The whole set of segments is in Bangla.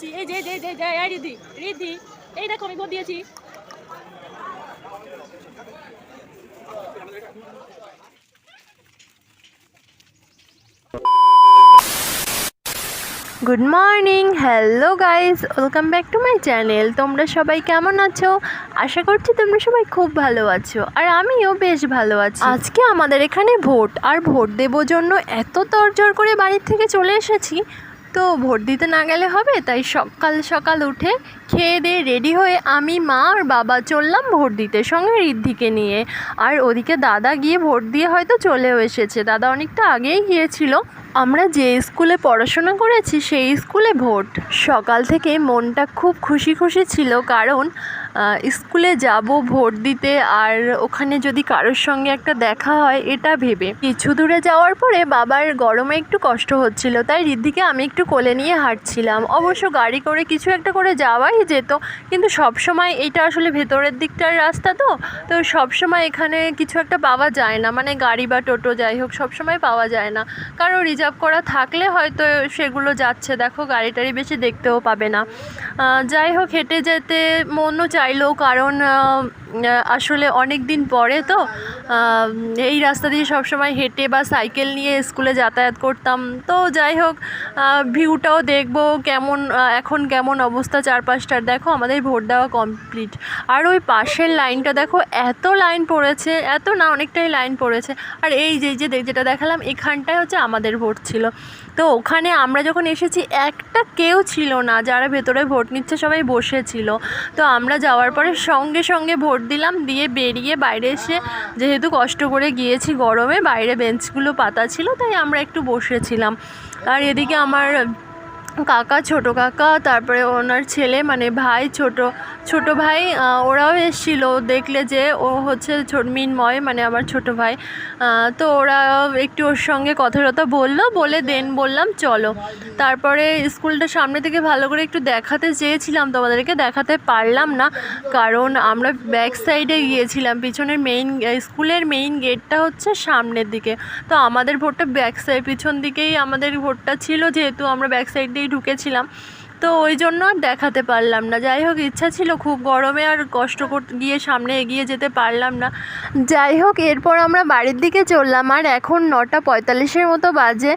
দিয়েছি। এই যে যে যে, এই যে এই দেখো আমি ভোট দিয়েছি। Good morning hello guys welcome back to my channel তোমরা সবাই কেমন আছো? আশা করছি তোমরা সবাই খুব ভালো আছো আর আমিও বেশ ভালো আছি। আজকে আমাদের এখানে ভোট আর ভোট দেবো জন্য এত তরজর করে বাড়ির থেকে চলে এসেছি। তো ভোট দিতে না গেলে হবে তাই সকাল সকাল উঠে খেয়ে দিয়ে রেডি হয়ে আমি মা আর বাবা চললাম ভোট দিতে সঙ্গে ঋদ্ধিকে নিয়ে। আর ওদিকে দাদা গিয়ে ভোট দিয়ে হয়তো চলেও এসেছে। দাদা অনেকটা আগেই গিয়েছিল। আমরা যে স্কুলে পড়াশোনা করেছি সেই স্কুলে ভোট। সকাল থেকে মনটা খুব খুশি খুশি ছিল কারণ স্কুলে যাব ভোট দিতে আর ওখানে যদি কারোর সঙ্গে একটা দেখা হয় এটা ভেবে। কিছু দূরে যাওয়ার পরে বাবার গরমে একটু কষ্ট হচ্ছিল, তাই ঋদ্ধিকে আমি একটু কোলে নিয়ে হাঁটছিলাম। অবশ্য গাড়ি করে কিছু একটা করে যাওয়াই যেত। কিন্তু সব সময় এটা আসলে ভেতরের দিকটার রাস্তা তো। তো সব সময় এখানে কিছু একটা পাওয়া যায় না। মানে গাড়ি বা টোটো যাই হোক সব সময় পাওয়া যায় না। কারও রিজার্ভ করা থাকলে হয়তো সেগুলো যাচ্ছে। দেখো গাড়ি টাড়ি বেশি দেখতেও পাবে না। যাই হোক, হেঁটে যেতে মনও চাইলো। কারণ আসলে অনেক দিন পরে তো এই রাস্তা দিয়ে সবসময় হেঁটে বা সাইকেল নিয়ে স্কুলে যাতায়াত করতাম। তো যাই হোক ভিউটাও দেখব কেমন এখন কেমন অবস্থা চারপাশটার। দেখো, আমাদের ভোট দেওয়া কমপ্লিট আর ওই পাশের লাইনটা দেখো, এত লাইন পড়েছে, এত না, অনেকটাই লাইন পড়েছে। আর এই যে যে, যেটা দেখালাম, এখানটায় হচ্ছে আমাদের ভোট ছিল। তো ওখানে আমরা যখন এসেছি, একটা কেউ ছিল না, যারা ভেতরে ভোট নিচ্ছে সবাই বসেছিল। তো আমরা যাওয়ার পরে সঙ্গে সঙ্গে ভোট দিলাম, দিয়ে বেরিয়ে বাইরে এসে যেহেতু কষ্ট করে গিয়েছি গরমে, বাইরে বেঞ্চগুলো পাতা ছিল, তাই আমরা একটু বসেছিলাম। আর এদিকে আমার কাকা, ছোট কাকা, তারপরে ওনার ছেলে মানে ভাই, ছোট ছোট ভাই ওরাও এসেছিল। দেখলে যে ও হচ্ছে ছোট মিনময় মানে আমার ছোট ভাই। তো ওরা একটু ওর সঙ্গে কথা টথা বলল, বলে দেন বললাম, চলো। তারপরে স্কুলটা সামনে থেকে ভালো করে একটু দেখাতে চেয়েছিলাম তোমাদেরকে, দেখাতে পারলাম না। কারণ আমরা ব্যাক সাইডে গিয়েছিলাম, পিছনের মেইন স্কুলের মেইন গেটটা হচ্ছে সামনের দিকে। তো আমাদের ভোটটা ব্যাক সাইড পিছন দিকেই আমাদের ভোটটা ছিল, যেহেতু আমরা ব্যাক সাইড দিয়েই ঢুকেছিলাম। তো ওই জন্য আর দেখাতে পারলাম না। যাই হোক, ইচ্ছা ছিল খুব গরমে আর কষ্ট করতে গিয়ে সামনে এগিয়ে যেতে পারলাম না। যাই হোক, এরপর আমরা বাড়ির দিকে চললাম আর এখন নটা পঁয়তাল্লিশের মতো বাজে।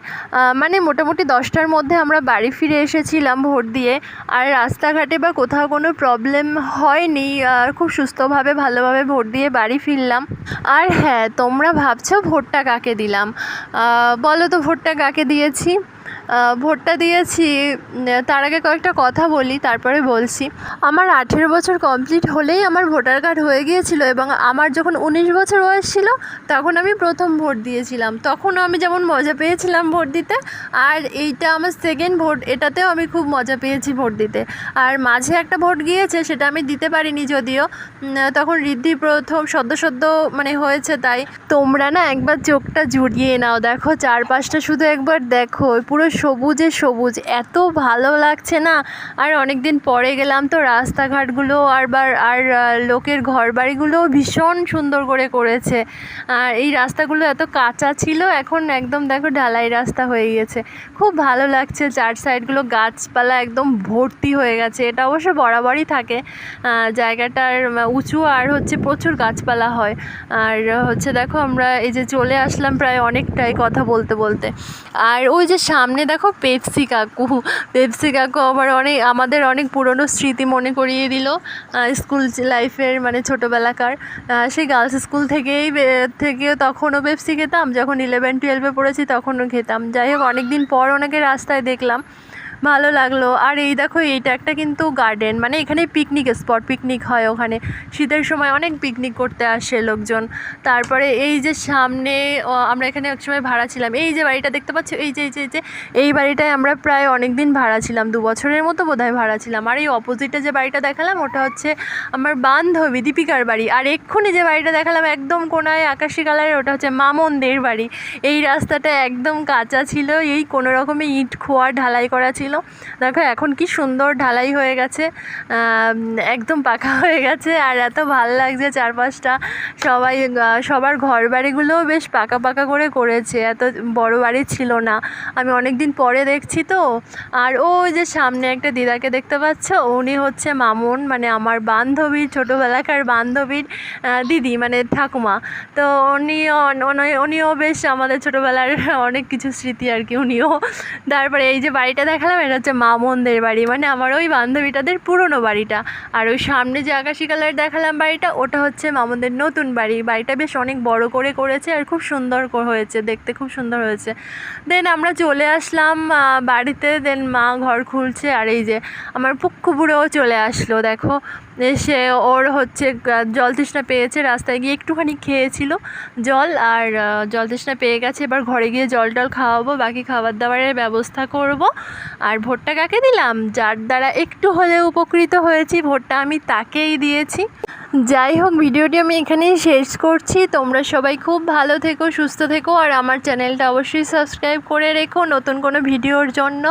মানে মোটামুটি দশটার মধ্যে আমরা বাড়ি ফিরে এসেছিলাম ভোট দিয়ে। আর রাস্তাঘাটে বা কোথাও কোনো প্রবলেম হয়নি। আর খুব সুস্থভাবে, ভালোভাবে ভোট দিয়ে বাড়ি ফিরলাম। আর হ্যাঁ তোমরা ভাবছ ভোটটা কাকে দিলাম? বলো তো ভোটটা কাকে দিয়েছি? ভোটটা দিয়েছি। তার আগে কয়েকটা কথা বলি, তারপরে বলছি। আমার আঠেরো বছর কমপ্লিট হলেই আমার ভোটার কার্ড হয়ে গিয়েছিল এবং আমার যখন উনিশ বছর বয়স ছিল, তখন আমি প্রথম ভোট দিয়েছিলাম। তখনও আমি যেমন মজা পেয়েছিলাম ভোট দিতে, আর এইটা আমার সেকেন্ড ভোট, এটাতেও আমি খুব মজা পেয়েছি ভোট দিতে। আর মাঝে একটা ভোট গিয়েছে, সেটা আমি দিতে পারিনি যদিও। তখন ঋদ্ধি প্রথম সদ্য সদ্য মানে হয়েছে তাই। তোমরা না একবার চোখটা জুড়িয়ে নাও, দেখো চারপাশটা শুধু একবার দেখো, পুরো সবুজে সবুজ, এত ভালো লাগছে না? আর অনেক দিন পরে গেলাম তো রাস্তাঘাটগুলো আর বার, আর লোকের ঘর বাড়িগুলোও ভীষণ সুন্দর করে করেছে। আর এই রাস্তাগুলো এত কাঁচা ছিল, এখন একদম দেখো ঢালাই রাস্তা হয়ে গেছে। খুব ভালো লাগছে, চার সাইডগুলো গাছপালা একদম ভর্তি হয়ে গেছে। এটা অবশ্য বরাবরই থাকে। জায়গাটার উঁচু আর হচ্ছে প্রচুর গাছপালা হয়। আর হচ্ছে দেখো আমরা এই যে চলে আসলাম প্রায় অনেকটাই কথা বলতে বলতে। আর ওই যে সামনে দেখো পেপসি কাকু পেপসি কাকু আবার অনেক, আমাদের অনেক পুরনো স্মৃতি মনে করিয়ে দিল স্কুল লাইফের মানে ছোটোবেলাকার। সেই গার্লস স্কুল থেকেই থেকে তখনও পেপসি খেতাম, যখন ইলেভেন টুয়েলভে পড়েছি তখনও খেতাম। যাই হোক অনেক দিন পর ওনাকে রাস্তায় দেখলাম। ভালো লাগল। আর এই দেখো, এইটা একটা কিন্তু গার্ডেন মানে এখানে পিকনিক স্পট পিকনিক হয় ওখানে। শীতের সময় অনেক পিকনিক করতে আসে লোকজন। তারপরে এই যে সামনে আমরা এখানে এক সময় ভাড়া ছিলাম। এই যে বাড়িটা দেখতে পাচ্ছ? এই যে এই যে এই যে, এই বাড়িটায় আমরা প্রায় অনেক দিন ভাড়া ছিলাম, দু বছরের মতো বোধহয় ভাড়া ছিলাম। আর এই অপোজিটে যে বাড়িটা দেখালাম, ওটা হচ্ছে আমার বান্ধবী দীপিকার বাড়ি। আর এক্ষুনি যে বাড়িটা দেখালাম, একদম কোনায় আকাশি কালারের ওটা হচ্ছে মামনদের বাড়ি। এই রাস্তাটা একদম কাঁচা ছিল, এই কোনো রকমে ইট খোয়া ঢালাই করা ছিল। ছিল দেখো, এখন কি সুন্দর ঢালাই হয়ে গেছে। একদম পাকা হয়ে গেছে আর এত ভালো লাগছে চারপাশটা। সবাই সবার ঘর বাড়িগুলোও বেশ পাকা পাকা করে করেছে। এত বড় বাড়ি ছিল না। আমি অনেক দিন পরে দেখছি তো। আর ওই যে সামনে একটা দিদাকে দেখতে পাচ্ছ? উনি হচ্ছে মামুন মানে আমার বান্ধবীর ছোটোবেলাকার বান্ধবীর দিদি মানে ঠাকুমা। তো উনি- উনিও বেশ আমাদের ছোটোবেলার অনেক কিছু স্মৃতি আর কি উনিও। তারপরে এই যে বাড়িটা দেখালাম এটা হচ্ছে মামনদের বাড়ি মানে আমার ওই বান্ধবীটাদের পুরনো বাড়িটা। আর ওই সামনে যে আকাশি কালার দেখালাম বাড়িটা, ওটা হচ্ছে মামনদের নতুন বাড়ি। বাড়িটা বেশ অনেক বড় করে করেছে আর খুব সুন্দর হয়েছে, দেখতে খুব সুন্দর হয়েছে। দেন আমরা চলে আসলাম বাড়িতে দেন মা ঘর খুলছে আর এই যে আমার পুক্কু বুড়োও চলে আসলো, দেখো। এসে ওর হচ্ছে জল তৃষ্ণা পেয়েছে, রাস্তায় গিয়ে একটুখানি খেয়েছিল জল আর জল তৃষ্ণা পেয়ে গেছে। এবার ঘরে গিয়ে জল টল খাওয়াবো, বাকি খাবার দাবারের ব্যবস্থা করব। আর ভোটটা কাকে দিলাম? যার দ্বারা একটু হলে উপকৃত হয়েছি, ভোটটা আমি তাকেই দিয়েছি। যাই হোক, ভিডিওটি আমি এখানেই শেষ করছি। তোমরা সবাই খুব ভালো থেকো, সুস্থ থেকো, আর আমার চ্যানেলটা অবশ্যই সাবস্ক্রাইব করে রেখো নতুন কোনো ভিডিওর জন্য।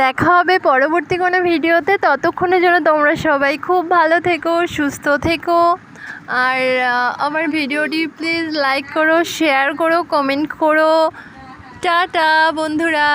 দেখা হবে পরবর্তী কোনো ভিডিওতে। ততক্ষণের জন্য তোমরা সবাই খুব ভালো থেকো, সুস্থ থেকো। আর আমার ভিডিওটি প্লিজ লাইক করো, শেয়ার করো, কমেন্ট করো। টাটা, বন্ধুরা।